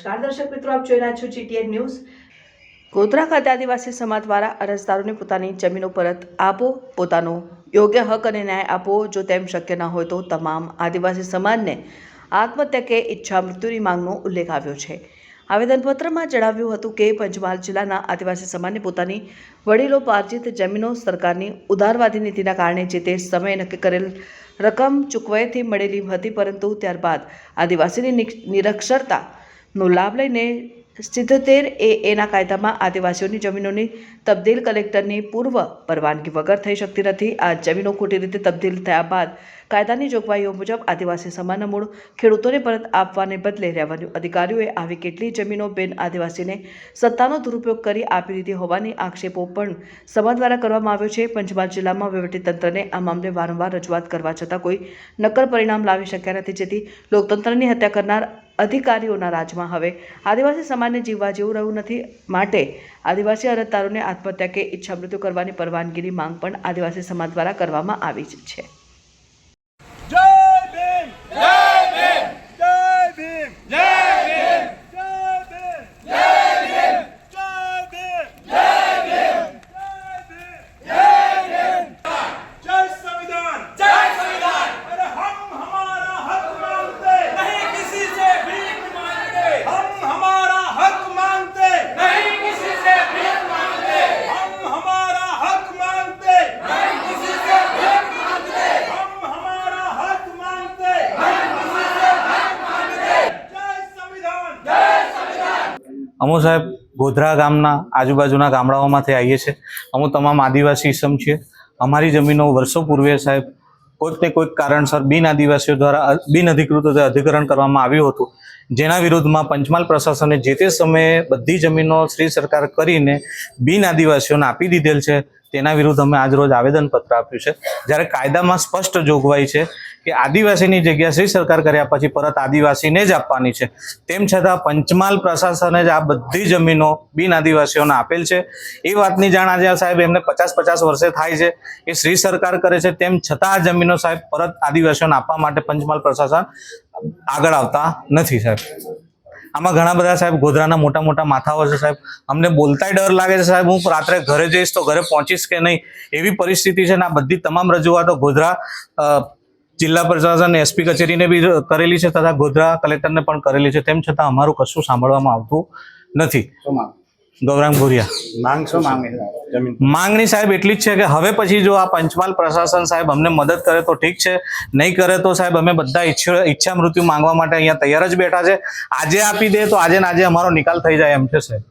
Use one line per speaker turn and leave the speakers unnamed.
નમસ્કાર, દર્શક મિત્રો, આપ જોઈ રહ્યા છો જીટીએન ન્યૂઝ ગોધરા ખાતે આદિવાસી સમાજ દ્વારા અરજદારોને પોતાની જમીનો પરત આપો, પોતાનો યોગ્ય હક અને ન્યાય આપો, જો તેમ શક્ય ન હોય તો તમામ આદિવાસી સમાજને આત્મહત્યા કે ઈચ્છા મૃત્યુની માંગનો ઉલ્લેખ આવ્યો છે. આવેદનપત્રમાં જણાવ્યું હતું કે પંચમહાલ જિલ્લાના આદિવાસી સમાજને પોતાની વડીલો પાર્જિત જમીનો સરકારની ઉદારવાદી નીતિના કારણે જે તે સમયે નક્કી કરેલ રકમ ચૂકવાઈથી મળેલી હતી, પરંતુ ત્યારબાદ આદિવાસીની નિક- નિરક્ષરતાનો લાભ લઈને સિત્તોતેર એ એના કાયદામાં આદિવાસીઓની જમીનોની તબદીલ કલેક્ટરની પૂર્વ પરવાનગી વગર થઈ શકતી નથી. આ જમીનો ખોટી રીતે તબદીલ થયા બાદ કાયદાની જોગવાઈઓ મુજબ આદિવાસી સમાન મૂળ ખેડૂતોને પરત આપવાને બદલે રેવન્યુ અધિકારીઓએ આવી કેટલી જમીનો બેન આદિવાસીને સત્તાનો દુરુપયોગ કરી આપી દીધી હોવાની આક્ષેપો પણ સમાજ દ્વારા કરવામાં આવ્યો છે. પંચમહાલ જિલ્લામાં વહીવટીતંત્રને આ મામલે વારંવાર રજૂઆત કરવા છતાં કોઈ નક્કર પરિણામ લાવી શક્યા નથી. જેથી લોકતંત્રની હત્યા કરનાર અધિકારીઓના રાજમાં હવે. આદિવાસી સમાજને જીવવા જેવું રહ્યું નથી માટે આદિવાસી અરજદારોને આત્મહત્યા કે ઈચ્છા મૃત્યુ કરવાની પરવાનગીની માંગ પણ આદિવાસી સમાજ દ્વારા કરવામાં આવી છે.
અમુ સાહેબ ગોધરા ગામના આજુબાજુના ગામડાઓમાંથી આવીએ છીએ. અમુ તમામ આદિવાસી ઇસમ છીએ. અમારી જમીનો વર્ષો પૂર્વે સાહેબ કોઈક ને કોઈક કારણસર બિન આદિવાસીઓ દ્વારા બિન અધિકૃત અધિકરણ કરવામાં આવ્યું હતું. જેના વિરુદ્ધમાં પંચમહાલ પ્રશાસને જે તે સમયે બધી જમીનો શ્રી સરકાર કરીને બિન આદિવાસીઓને આપી દીધેલ છે, તેના વિરુદ્ધ અમે આજરોજ આવેદનપત્ર આપ્યું છે. જ્યારે કાયદામાં સ્પષ્ટ જોગવાઈ છે કે આદિવાસીની જગ્યા શ્રી સરકાર કર્યા પછી પરત આદિવાસીને જ આપવાની છે. તેમ છતાં પંચમહાલ પ્રશાસને જ આ બધી જમીનો બિન આદિવાસીઓને આપેલ છે. એ વાતની જાણ આજે સાહેબ એમને પચાસ પચાસ વર્ષે થાય છે. એ શ્રી સરકાર કરે છે. તેમ છતાં આ જમીનો સાહેબ પરત આદિવાસીઓને આપવા માટે પંચમહાલ પ્રશાસન આગળ આવતા નથી સાહેબ. આમાં ઘણા બધા સાહેબ ગોધરાના મોટા મોટા માથાઓ છે સાહેબ. અમને બોલતાય ડર લાગે છે સાહેબ. હું રાત્રે ઘરે જઈશ તો ઘરે પહોંચીશ કે નહીં એવી પરિસ્થિતિ છે ને આ બધી તમામ રજૂઆતો ગોધરા જિલ્લા પ્રશાસન એસપી કચેરીને બી કરેલી છે તથા ગોધરા કલેક્ટરને પણ કરેલી છે. તેમ છતાં અમારું કશું સાંભળવામાં આવતું નથી. ગૌરાંગ ભુરિયા. માંગણી સાહેબ એટલી જ છે કે હવે પછી જો આ પંચમહાલ પ્રશાસન સાહેબ અમને મદદ કરે તો ઠીક છે. નહીં કરે તો સાહેબ અમે બધા ઈચ્છા મૃત્યુ માંગવા માટે અહીંયા તૈયાર જ બેઠા છે. આજે આપી દે તો આજે ને આજે અમારો નિકાલ થઈ જાય એમ છે સાહેબ.